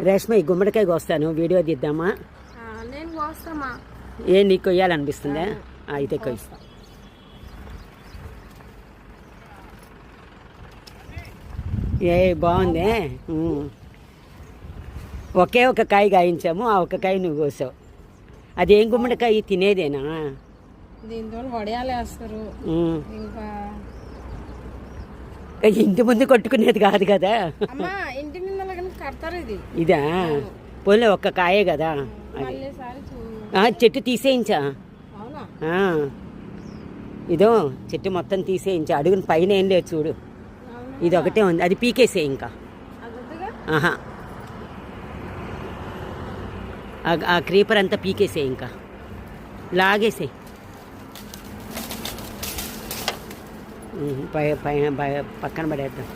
రేష్మ ఈ గుమ్మడికాయ కోస్తాను. వీడియో తీద్దామా? నేను కోస్తామా? ఏ నీకు కొయ్యాలనిపిస్తుందా? అయితే కొయ్యి. ఏ బాగుంది. ఒకే ఒక కాయ గాయించాము ఆ ఒక కాయ నువ్వు కోసావు. అదేం గుమ్మడికాయ? తినేదేనా? దీంతో. ఇంకా ఇంటి ముందు కొట్టుకునేది కాదు కదా. ఇంటి కానీ కడతారు ఇది. ఇదా? పోలే ఒక్క కాయే కదా. చెట్టు తీసేయించా. ఇదో చెట్టు మొత్తం తీసేయించా. అడుగున పైన ఏం లేదు చూడు. ఇది ఒకటే ఉంది. అది పీకేసే ఇంకా. ఆహా. ఆ- క్రీపర్ అంతా పీకేసే ఇంకా. లాగేసే. పై పై పై- పక్కన పడేద్దాం.